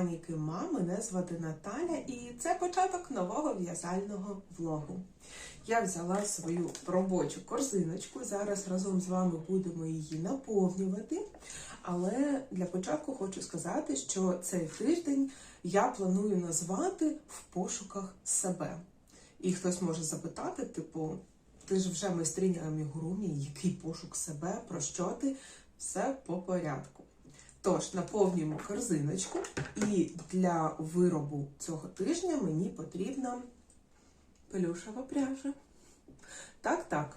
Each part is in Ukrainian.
Баніки Ма. Мене звати Наталя, і це початок нового в'язального влогу. Я взяла свою робочу корзиночку. Зараз разом з вами будемо її наповнювати. Але для початку хочу сказати, що цей тиждень я планую назвати в пошуках себе. І хтось може запитати, типу, ти ж вже майстриня амігурумі, який пошук себе, про що ти? Все по порядку. Тож, наповнюємо корзиночку, і для виробу цього тижня мені потрібна пелюшева пряжа. Так, так.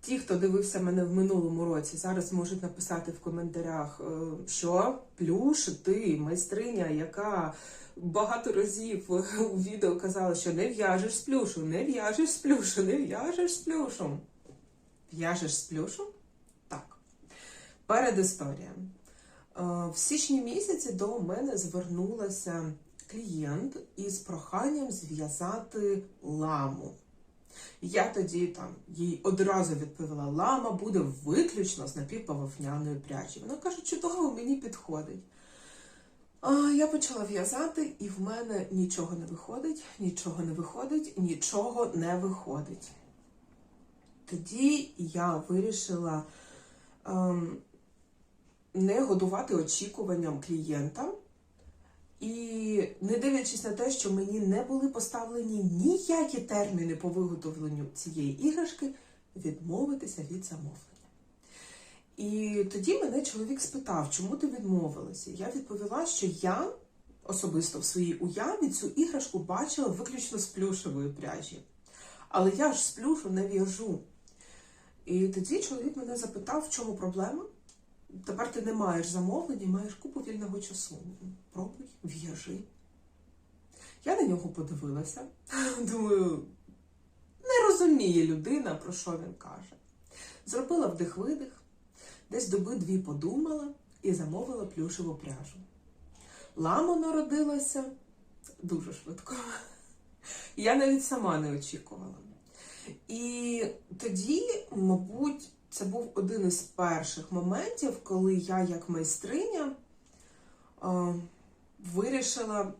Ті, хто дивився мене в минулому році, зараз можуть написати в коментарях, е, що плюш, ти майстриня, яка багато разів у відео казала, що не в'яжеш з плюшу, не в'яжеш з плюшу, не в'яжеш з плюшем. В'яжеш з плюшу? Так. Перед історією. В січні місяці до мене звернулася клієнт із проханням зв'язати ламу. Я тоді там їй одразу відповіла: лама буде виключно з напівпововняної пряжі. Вона каже, чудово, мені підходить. А я почала в'язати, і в мене нічого не виходить, нічого не виходить, нічого не виходить. Тоді я вирішила ем, не годувати очікуванням клієнта. І не дивлячись на те, що мені не були поставлені ніякі терміни по виготовленню цієї іграшки, відмовитися від замовлення. І тоді мене чоловік спитав, чому ти відмовилася? Я відповіла, що я особисто в своїй уяві цю іграшку бачила виключно з плюшевої пряжі. Але я ж з плюшу не в'яжу. І тоді чоловік мене запитав, в чому проблема. Тепер ти не маєш замовлення, маєш купу вільного часу. Пробуй, в'яжи. Я на нього подивилася. Думаю, не розуміє людина, про що він каже. Зробила вдих-видих, десь доби дві подумала і замовила плюшеву пряжу. Лама народилася дуже швидко. Я навіть сама не очікувала. І тоді, мабуть, це був один із перших моментів, коли я, як майстриня, вирішила,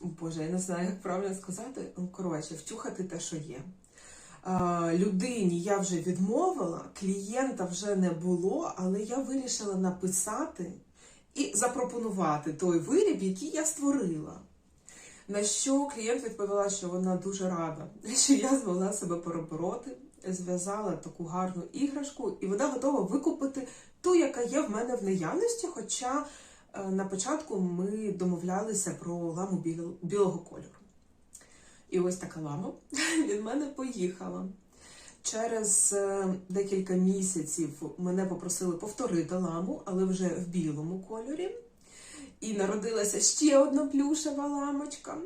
Боже, я не знаю, як правильно сказати, ну, коротше, втюхати те, що є. Людині я вже відмовила, клієнта вже не було, але я вирішила написати і запропонувати той виріб, який я створила. На що клієнт відповіла, що вона дуже рада, що я змогла себе перебороти, зв'язала таку гарну іграшку, і вона готова викупити ту, яка є в мене в наявності. Хоча е, на початку ми домовлялися про ламу біл- білого кольору. І ось така лама від мене поїхала. Через е, декілька місяців мене попросили повторити ламу, але вже в білому кольорі. І народилася ще одна плюшева ламочка.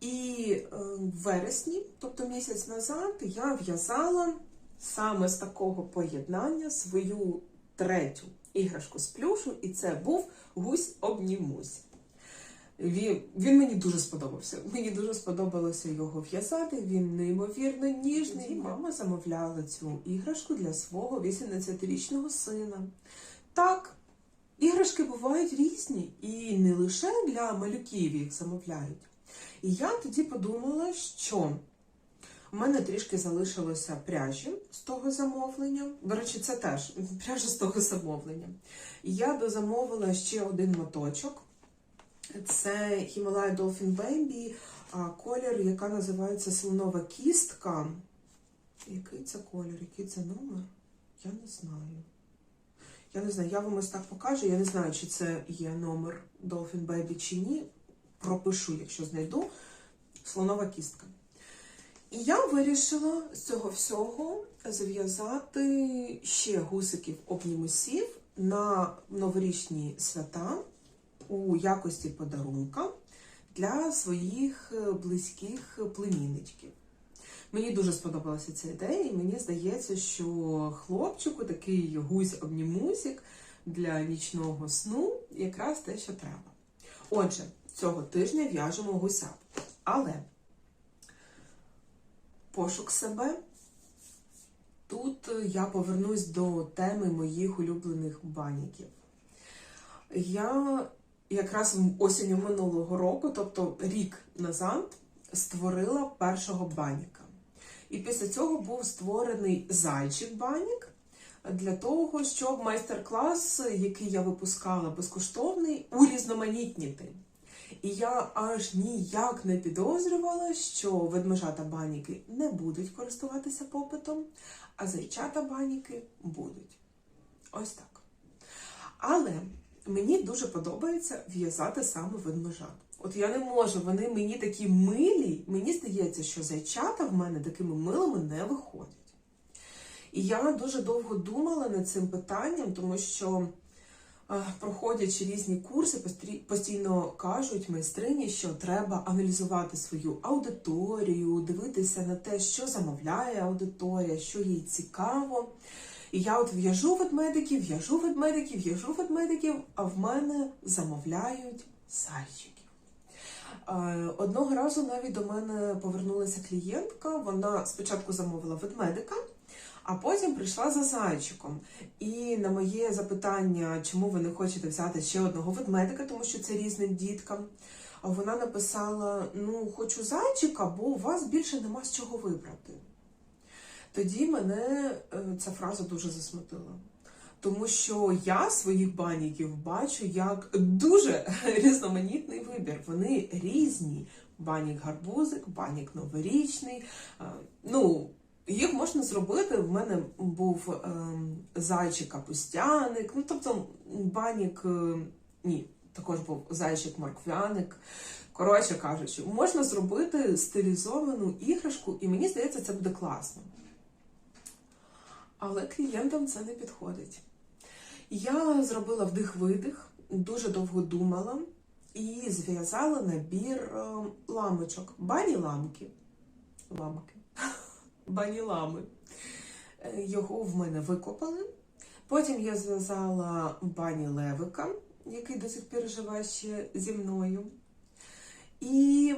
І е, в вересні, тобто місяць назад, я в'язала саме з такого поєднання свою третю іграшку з плюшу, і це був гусь обнімусь. Він, він мені дуже сподобався. Мені дуже сподобалося його в'язати. Він неймовірно ніжний. Мама замовляла цю іграшку для свого 18-річного сина. Так, іграшки бувають різні, і не лише для малюків їх замовляють. І я тоді подумала, що у мене трішки залишилося пряжі з того замовлення. До речі, це теж пряжа з того замовлення. І я дозамовила ще один моточок. Це Himalaya Dolphin Baby, колір, яка називається слонова кістка. Який це колір, який це номер? Я не знаю. Я не знаю, я вам ось так покажу. Я не знаю, чи це є номер Dolphin Baby чи ні. Пропишу, якщо знайду. Слонова кістка. І я вирішила з цього всього зв'язати ще гусиків обнімусів на новорічні свята у якості подарунка для своїх е, близьких племінничків. Мені дуже сподобалася ця ідея, і мені здається, що хлопчику такий гусь-обнімусик для нічного сну якраз те, що треба. Отже, цього тижня в'яжемо гуся. Але пошук себе. Тут я повернусь до теми моїх улюблених баніків. Я якраз осінню минулого року, тобто рік назад, створила першого баніка. І після цього був створений зайчик банік для того, щоб майстер-клас, який я випускала безкоштовний, урізноманітніти. І я аж ніяк не підозрювала, що ведмежата баніки не будуть користуватися попитом, а зайчата баніки будуть. Ось так. Але мені дуже подобається в'язати саме ведмежат. От я не можу, вони мені такі милі. Мені здається, що зайчата в мене такими милими не виходять. І я дуже довго думала над цим питанням, тому що, проходячи різні курси, постійно кажуть майстрині, що треба аналізувати свою аудиторію, дивитися на те, що замовляє аудиторія, що їй цікаво. І я от в'яжу ведмедиків, в'яжу ведмедиків, в'яжу ведмедиків, а в мене замовляють зайчиків. Е, Одного разу навіть до мене повернулася клієнтка. Вона спочатку замовила ведмедика, а потім прийшла за зайчиком. І на моє запитання, чому ви не хочете взяти ще одного ведмедика, тому що це різним діткам. Вона написала: Ну, хочу зайчика, бо у вас більше нема з чого вибрати. Тоді мене е, ця фраза дуже засмутила. Тому що я своїх баніків бачу як дуже різноманітний вибір. Вони різні. Банік гарбузик, банік новорічний. Е, Ну, їх можна зробити. В мене був ем, зайчик капустяник, ну тобто банік, е, ні, також був зайчик морквяник. Коротше кажучи, можна зробити стилізовану іграшку, і мені здається, це буде класно. Але клієнтам це не підходить. Я зробила вдих-видих, дуже довго думала і зв'язала набір е, ламочок. Бані ламки. Ламки. Бані лами. Е, Його в мене викопали. Потім я зв'язала бані левика, який до сих пір живе ще зі мною. І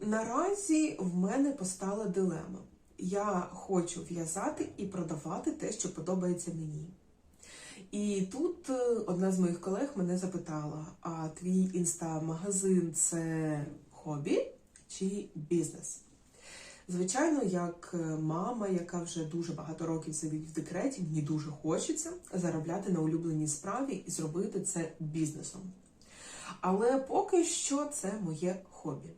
наразі в мене постала дилема. Я хочу в'язати і продавати те, що подобається мені. І тут е, одна з моїх колег мене запитала: а твій інста-магазин це хобі чи бізнес? Звичайно, як е, мама, яка вже дуже багато років сидить в декреті, мені дуже хочеться заробляти на улюбленій справі і зробити це бізнесом. Але поки що це моє хобі.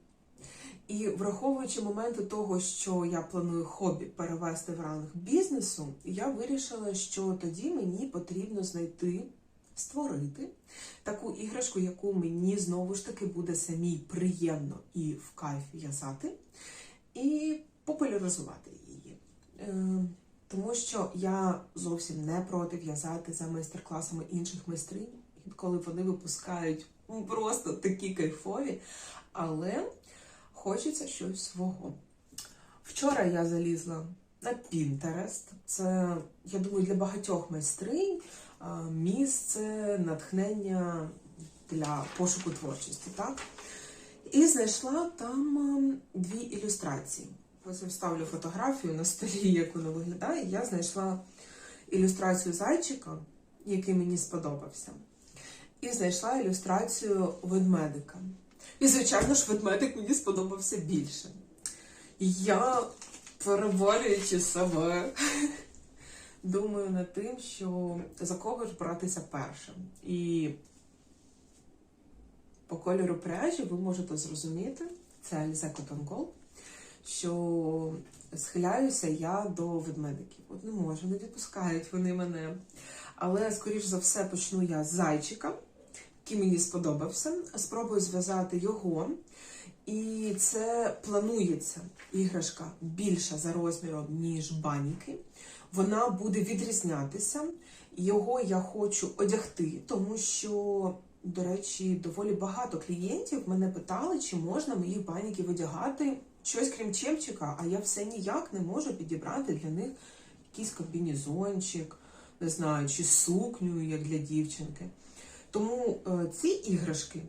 І враховуючи моменти того, що я планую хобі перевести в ранг бізнесу, я вирішила, що тоді мені потрібно знайти, створити таку іграшку, яку мені знову ж таки буде самій приємно і в кайф в'язати, і популяризувати її. Е, Тому що я зовсім не проти в'язати за майстер-класами інших майстринь, коли вони випускають просто такі кайфові. Але хочеться щось свого. Вчора я залізла на Pinterest. Це, я думаю, для багатьох майстринь місце натхнення для пошуку творчості, так? І знайшла там ем, дві ілюстрації. Я вставлю фотографію на столі, як воно виглядає. Я знайшла ілюстрацію зайчика, який мені сподобався. І знайшла ілюстрацію ведмедика. І, звичайно ж, ведмедик мені сподобався більше. Я, переборюючи себе, думаю над тим, що за кого ж братися першим. І по кольору пряжі ви можете зрозуміти, це Alize Gold, що схиляюся я до ведмедиків. От не можу, не відпускають вони мене. Але, скоріш за все, почну я з зайчика який мені сподобався. Спробую зв'язати його. І це планується іграшка більша за розміром, ніж баніки. Вона буде відрізнятися. Його я хочу одягти, тому що, до речі, доволі багато клієнтів мене питали, чи можна моїх баніків одягати щось крім чепчика, а я все ніяк не можу підібрати для них якийсь комбінезончик, не знаю, чи сукню, як для дівчинки. Тому е, ці іграшки,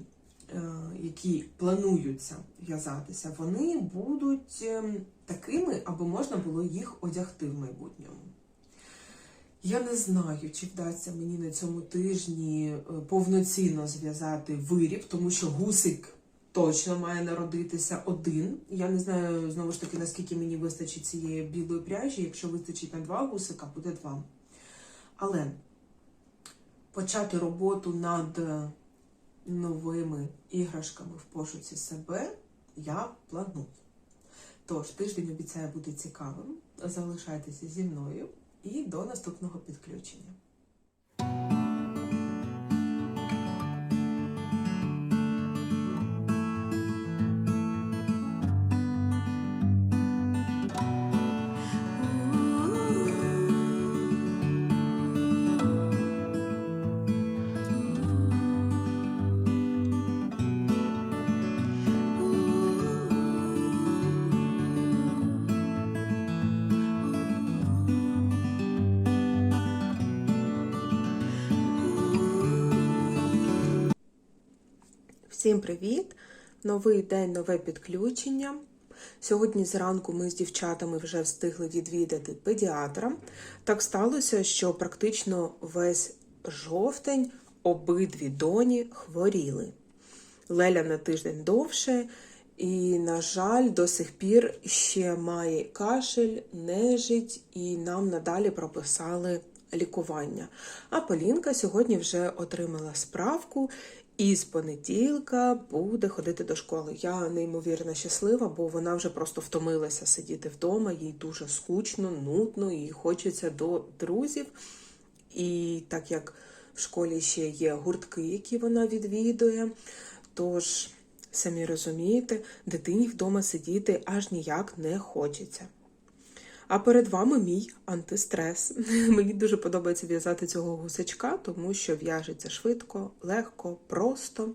е, які плануються в'язатися, вони будуть е, такими, аби можна було їх одягти в майбутньому. Я не знаю, чи вдасться мені на цьому тижні е, повноцінно зв'язати виріб, тому що гусик точно має народитися один. Я не знаю знову ж таки, наскільки мені вистачить цієї білої пряжі. Якщо вистачить на два гусика, буде два. Але почати роботу над е, новими іграшками в пошуці себе я планую. Тож, тиждень обіцяє бути цікавим. Залишайтеся зі мною і до наступного підключення. Всім привіт! Новий день, нове підключення. Сьогодні зранку ми з дівчатами вже встигли відвідати педіатра. Так сталося, що практично весь жовтень обидві доні хворіли. Леля на тиждень довше, і, на жаль, до сих пір ще має кашель, нежить, і нам надалі прописали лікування. А Полінка сьогодні вже отримала справку і з понеділка буде ходити до школи. Я неймовірно щаслива, бо вона вже просто втомилася сидіти вдома, їй дуже скучно, нудно, і хочеться до друзів. І так як в школі ще є гуртки, які вона відвідує, тож, самі розумієте, дитині вдома сидіти аж ніяк не хочеться. А перед вами мій антистрес. Мені дуже подобається в'язати цього гусачка, тому що в'яжеться швидко, легко, просто.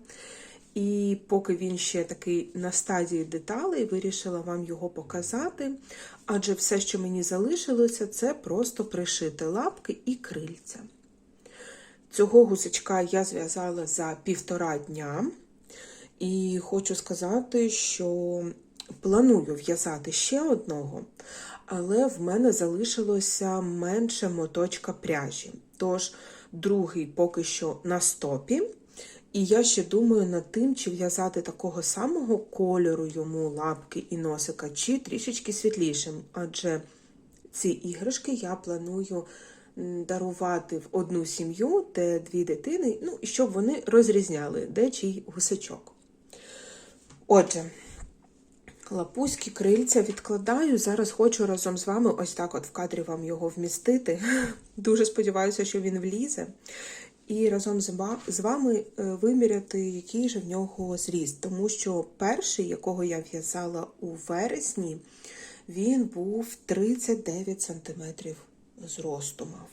І поки він ще такий на стадії деталей, вирішила вам його показати. Адже все, що мені залишилося, це просто пришити лапки і крильця. Цього гусачка я зв'язала за півтора дня. І хочу сказати, що планую в'язати ще одного, але в мене залишилося менше моточка пряжі. Тож, другий поки що на стопі. І я ще думаю над тим, чи в'язати такого самого кольору йому лапки і носика, чи трішечки світлішим. Адже ці іграшки я планую дарувати в одну сім'ю, де дві дитини, ну і щоб вони розрізняли, де чий гусачок. Отже, лапуські крильця відкладаю. Зараз хочу разом з вами ось так от в кадрі вам його вмістити. Дуже сподіваюся, що він влізе. І разом з вами виміряти, який же в нього зріст. Тому що перший, якого я в'язала у вересні, він був 39 см зросту мав.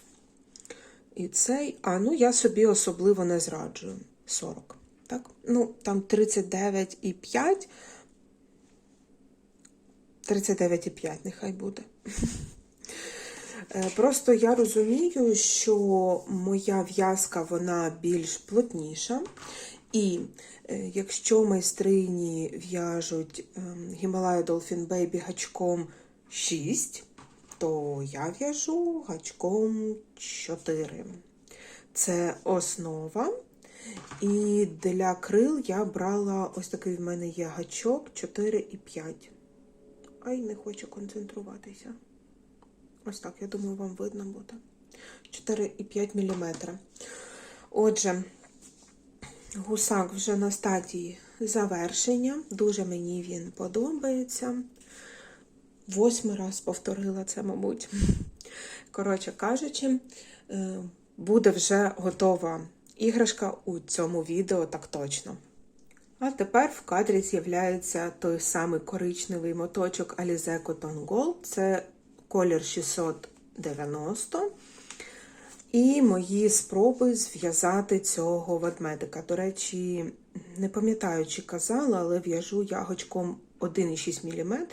І цей, а ну я собі особливо не зраджую 40. Так? Ну, там 39,5. 39,5 нехай буде. Просто я розумію, що моя в'язка вона більш плотніша. І якщо майстрині в'яжуть Himalaya Dolphin Baby гачком 6, то я в'яжу гачком 4. Це основа. І для крил я брала ось такий в мене є гачок 4,5. Ай, не хочу концентруватися. Ось так, я думаю, вам видно буде. 4,5 мм. Отже, гусак вже на стадії завершення. Дуже мені він подобається. Восьмий раз повторила це, мабуть. Коротше кажучи, буде вже готова іграшка у цьому відео так точно. А тепер в кадрі з'являється той самий коричневий моточок Alize Cotton Gold. Це колір 690. І мої спроби зв'язати цього ведмедика. До речі, не пам'ятаю, чи казала, але в'яжу ягочком 1,6 мм,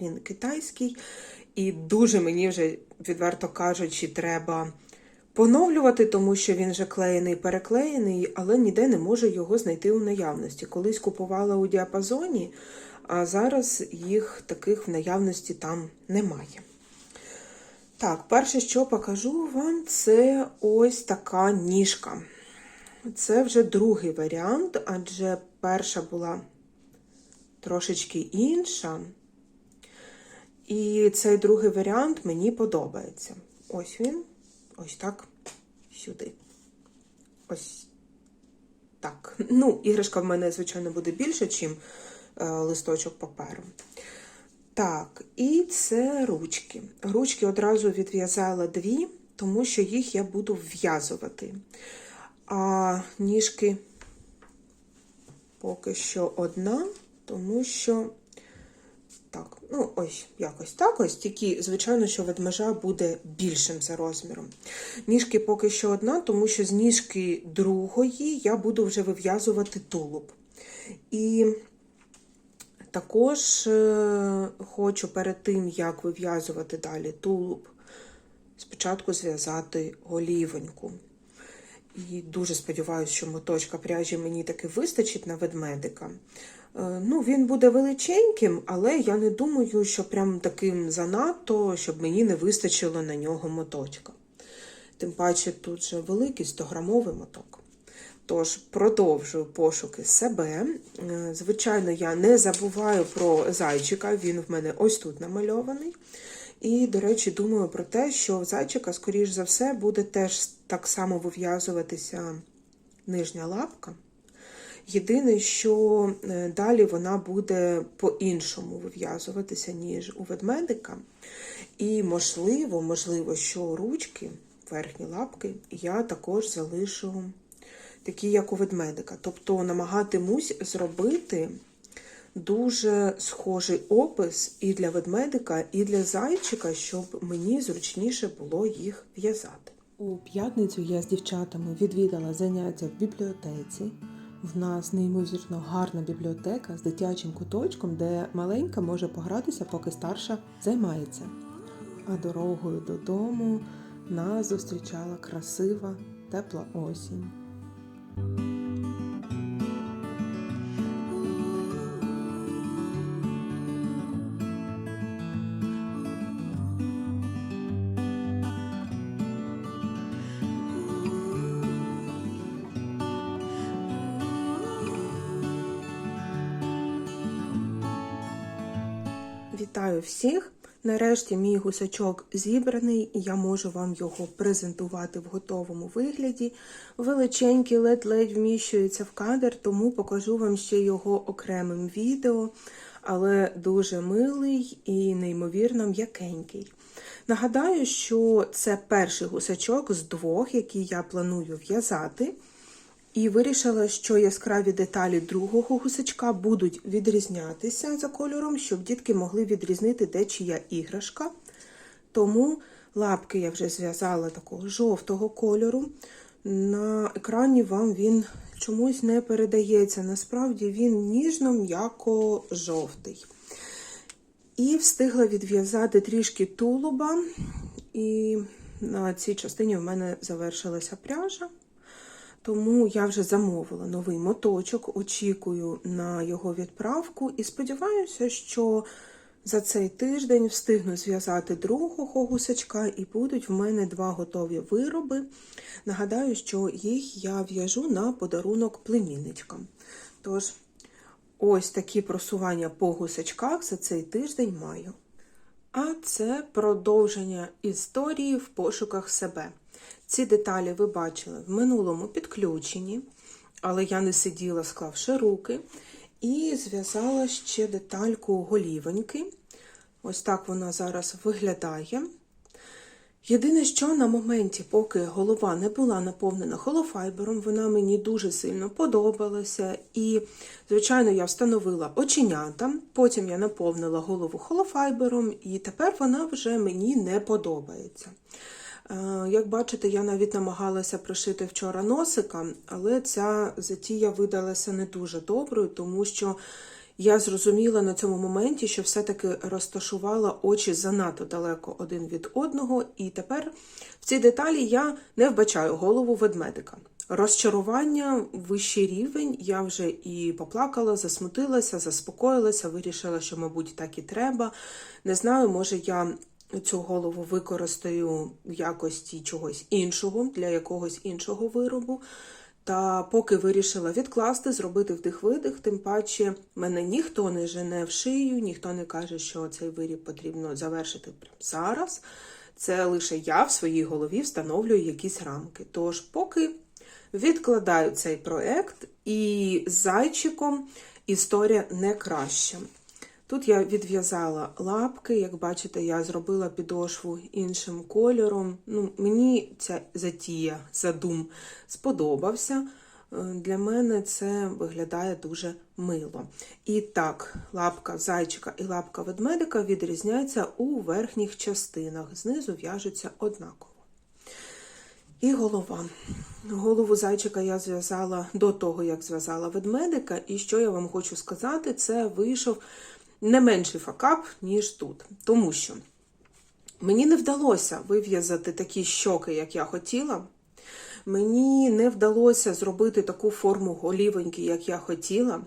він китайський. І дуже мені вже, відверто кажучи, треба поновлювати, тому що він вже клеєний, переклеєний, але ніде не можу його знайти у наявності. Колись купувала у діапазоні, а зараз їх таких в наявності там немає. Так, перше, що покажу вам, це ось така ніжка. Це вже другий варіант, адже перша була трошечки інша. І цей другий варіант мені подобається. Ось він. Ось так. Сюди. Ось так. Ну, іграшка в мене, звичайно, буде більше, ніж е, листочок паперу. Так, і це ручки. Ручки одразу відв'язала дві, тому що їх я буду вв'язувати. А ніжки поки що одна, тому що. Так, ну ось якось так ось, тільки, звичайно, що ведмежа буде більшим за розміром. Ніжки поки що одна, тому що з ніжки другої я буду вже вив'язувати тулуб. І також е, хочу перед тим, як вив'язувати далі тулуб, спочатку зв'язати голівоньку. І дуже сподіваюся, що моточка пряжі мені таки вистачить на ведмедика. Е, Ну, він буде величеньким, але я не думаю, що прям таким занадто, щоб мені не вистачило на нього моточка. Тим паче тут же великий 100-грамовий моток. Тож продовжую пошуки себе. Е, Звичайно, я не забуваю про зайчика, він в мене ось тут намальований. І, до речі, думаю про те, що в зайчика, скоріш за все, буде теж так само вив'язуватися нижня лапка. Єдине, що е, далі вона буде по-іншому вив'язуватися, ніж у ведмедика. І, можливо, можливо, що ручки, верхні лапки, я також залишу такі, як у ведмедика. Тобто намагатимусь зробити дуже схожий опис і для ведмедика, і для зайчика, щоб мені зручніше було їх в'язати. У п'ятницю я з дівчатами відвідала заняття в бібліотеці. В нас неймовірно гарна бібліотека з дитячим куточком, де маленька може погратися, поки старша займається. А дорогою додому нас зустрічала красива тепла осінь. Всіх! Нарешті мій гусачок зібраний, я можу вам його презентувати в готовому вигляді. Величенький ледь-ледь вміщується в кадр, тому покажу вам ще його окремим відео, але дуже милий і неймовірно м'якенький. Нагадаю, що це перший гусачок з двох, які я планую в'язати. І вирішила, що яскраві деталі другого гусачка будуть відрізнятися за кольором, щоб дітки могли відрізнити, де чия іграшка. Тому лапки я вже зв'язала такого жовтого кольору. На екрані вам він чомусь не передається. Насправді він ніжно-м'яко-жовтий. І встигла відв'язати трішки тулуба, і на цій частині в мене завершилася пряжа. Тому я вже замовила новий моточок, очікую на його відправку і сподіваюся, що за цей тиждень встигну зв'язати другого гусачка і будуть в мене два готові вироби. Нагадаю, що їх я в'яжу на подарунок племінничкам. Тож, ось такі просування по гусачках за цей тиждень маю. А це продовження історії в пошуках себе. Ці деталі ви бачили в минулому підключенні, але я не сиділа, склавши руки, і зв'язала ще детальку голівоньки. Ось так вона зараз виглядає. Єдине, що на моменті, поки голова не була наповнена холофайбером, вона мені дуже сильно подобалася. І, звичайно, я встановила оченята, потім я наповнила голову холофайбером, і тепер вона вже мені не подобається. Е, Як бачите, я навіть намагалася пришити вчора носика, але ця затія видалася не дуже доброю, тому що я зрозуміла на цьому моменті, що все-таки розташувала очі занадто далеко один від одного, і тепер в цій деталі я не вбачаю голову ведмедика. Розчарування, вищий рівень, я вже і поплакала, засмутилася, заспокоїлася, вирішила, що, мабуть, так і треба. Не знаю, може, я цю голову використаю в якості чогось іншого, для якогось іншого виробу. Та поки вирішила відкласти, зробити вдих-видих, тим паче мене ніхто не жене в шию, ніхто не каже, що цей виріб потрібно завершити прямо зараз. Це лише я в своїй голові встановлюю якісь рамки. Тож, поки відкладаю цей проект, і з зайчиком історія не краща. Тут я відв'язала лапки, як бачите, я зробила підошву іншим кольором. Ну, мені ця затія, задум сподобався. Е, Для мене це виглядає дуже мило. І так, лапка зайчика і лапка ведмедика відрізняються у верхніх частинах. Знизу в'яжуться однаково. І голова. Голову зайчика я зв'язала до того, як зв'язала ведмедика. І що я вам хочу сказати, це вийшов не менший факап, ніж тут. Тому що мені не вдалося вив'язати такі щоки, як я хотіла. Мені не вдалося зробити таку форму голівоньки, як я хотіла.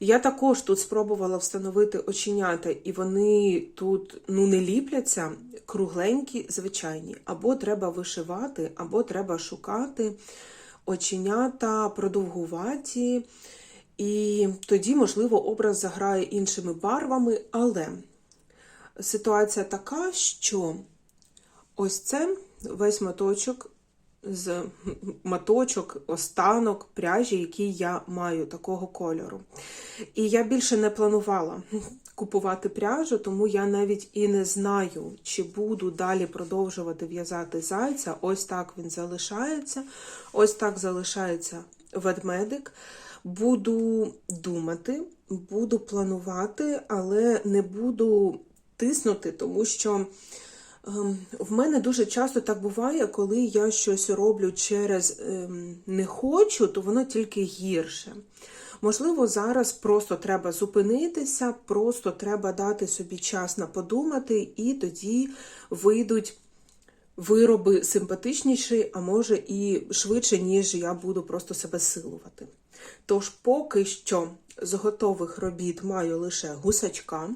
Я також тут спробувала встановити оченята, і вони тут ну, не ліпляться, кругленькі, звичайні. Або треба вишивати, або треба шукати оченята продовгуваті. І тоді, можливо, образ заграє іншими барвами, але ситуація така, що ось це весь моточок з моточок, останок пряжі, який я маю такого кольору. І я більше не планувала купувати пряжу, тому я навіть і не знаю, чи буду далі продовжувати в'язати зайця. Ось так він залишається. Ось так залишається ведмедик. Буду думати, буду планувати, але не буду тиснути, тому що ем, в мене дуже часто так буває, коли я щось роблю через ем, не хочу, то воно тільки гірше. Можливо, зараз просто треба зупинитися, просто треба дати собі час на подумати, і тоді вийдуть вироби симпатичніші, а може і швидше, ніж я буду просто себе силувати. Тож, поки що з готових робіт маю лише гусачка.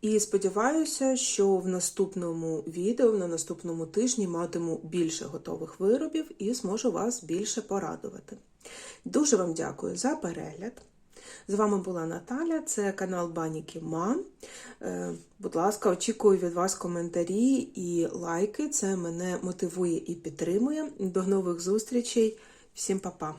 І сподіваюся, що в наступному відео, на наступному тижні матиму більше готових виробів і зможу вас більше порадувати. Дуже вам дякую за перегляд. З вами була Наталя, це канал Баніки Ма. Е, Будь ласка, очікую від вас коментарі і лайки. Це мене мотивує і підтримує. До нових зустрічей. Всім па-па!